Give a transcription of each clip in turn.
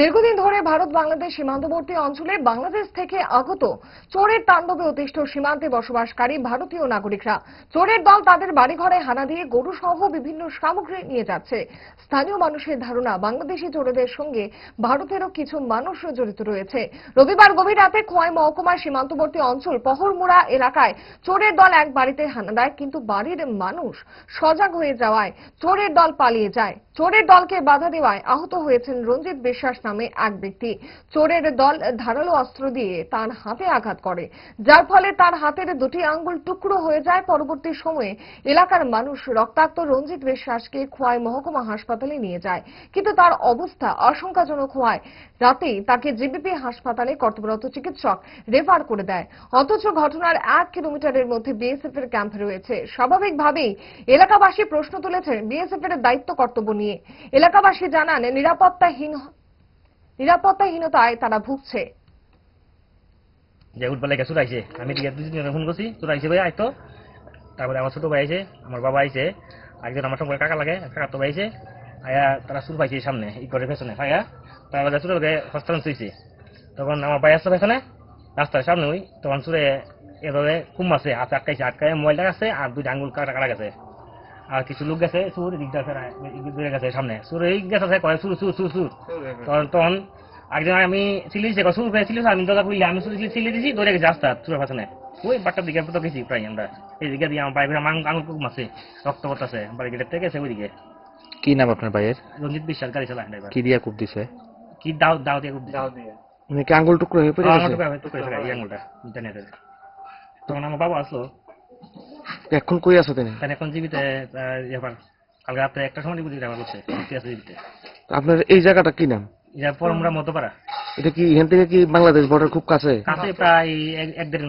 দীর্ঘদিন ধরে ভারত বাংলাদেশ সীমান্তবর্তী অঞ্চলে বাংলাদেশ থেকে আগত চোরের তাণ্ডবে অতিষ্ঠ সীমান্তে বসবাসকারী ভারতীয় নাগরিকরা। চোরের দল তাদের বাড়িঘরে হানা দিয়ে গরু সহ বিভিন্ন সামগ্রী নিয়ে যাচ্ছে। স্থানীয় মানুষের ধারণা, বাংলাদেশি চোরেদের সঙ্গে ভারতেরও কিছু মানুষ জড়িত রয়েছে। রবিবার গভীর রাতে খোয়াই মহকুমার সীমান্তবর্তী অঞ্চল পহরমুড়া এলাকায় চোরের দল এক বাড়িতে হানা দেয়, কিন্তু বাড়ির মানুষ সজাগ হয়ে যাওয়ায় চোরের দল পালিয়ে যায়। চোরের দলকে বাধা দেওয়ায় আহত হয়েছেন রঞ্জিত বিশ্বাস নামে এক ব্যক্তি। চোরের দল ধারালো অস্ত্র দিয়ে তার হাতে আঘাত করে। যার ফলে তার হাতের দুটি আঙ্গুল টুকরো হয়ে যায়। পরবর্তী সময়ে এলাকার মানুষ রক্তাক্ত রঞ্জিত বিশ্বাসকে খোয়াই মহকুমা হাসপাতালে নিয়ে যায়। কিন্তু তার অবস্থা আশঙ্কাজনক হওয়ায় রাতেই তাকে জিবিপি হাসপাতালে কর্তব্যরত চিকিৎসক রেফার করে দেয়। অথচ ঘটনার এক কিলোমিটারের মধ্যে বিএসএফ এর ক্যাম্প রয়েছে। স্বাভাবিকভাবেই এলাকাবাসী প্রশ্ন তুলেছেন বিএসএফ এর দায়িত্ব কর্তব্য নিয়ে এলাকাবাসী জানান, নিরাপত্তাহীন, নিরাপত্তাহীনতায় তারা ভুগছে। গেছে চুরাইছে আমি দুই তিনজন ফোন করছি চুরাইছে ভাই আইতো তারপরে আমার ছোট ভাই আইছে, আমার বাবা আইছে একজন আমার সঙ্গে কাকা লাগে কাকা তো আইছে, আয়া তারা পাইছে সামনে ই করে পেছনে, আয়া। তারপরে চুরের হস্তান চুইছে তখন আমার ভাই আসছে রাস্তার সামনে ওই, তখন চুরে এভাবে কুম আছে, হাতে আটকাইছে আটকায় মোবাইলটা গেছে আর দুইটা আঙ্গুল কাটা কাটা গেছে। আর কিছু লোক গেছে সুর দিক গেছে দূরে গেছে সামনে। সুর এই গেছে আছে কয় সুর সুর সুর সুর তখন তখন একজন আমি চিলিয়েছি সুর করে চিলিয়েছি আমি দরজা খুললে আমি শুধু চিলিয়ে দিয়েছি দৌড়ে গেছি রাস্তা চুরের পাশে ওই বাট্টার দিকে তো গেছি প্রায় আমরা। এই দিকে দিয়ে আমার বাইরে আমার আঙুল কুকুম আছে রক্ত পড়তেছে বাড়ি গেটে থেকে গেছে ওইদিকে। কি নাম আপনার ভাইয়ের? রঞ্জিত বিশ্বাস গাড়ি চালায় ড্রাইভার কি দিয়া কূপ দিছে? কি দাও দাও দিয়ে দাও দিয়ে। মানে কি আঙ্গুল টুকরো হয়ে পড়ে গেছে? এই আঙুলটা ইন্টারনেটের তখন আমার বাবা আসলো। এখন কই আছো তুমি? তাহলে এখন জীবিতে এবার কালকে রাত্রে একটা সময় ড্রাইভার করছে ভর্তি আছে জীবিতে। আপনার এই জায়গাটা কি নাম? এটা পরমরা মধ্যপাড়া। এটা কি এখান থেকে কি বাংলাদেশ বর্ডার খুব কাছে? কাছে প্রায় এক এক দেড়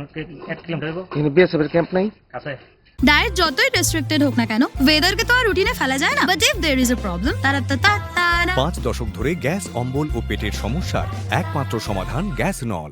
এক কিলোমিটার এখানে বিএসএফ এর ক্যাম্প নাই? কাছে। ডায়েট যতই রেস্ট্রিক্টেড হোক না কেন ওয়েদারকে তো আর রুটিনে ফেলা যায় না। But if there is a problem তারা তারা পাঁচ দশক ধরে গ্যাস অম্বল ও পেটের সমস্যার একমাত্র সমাধান গ্যাস নল।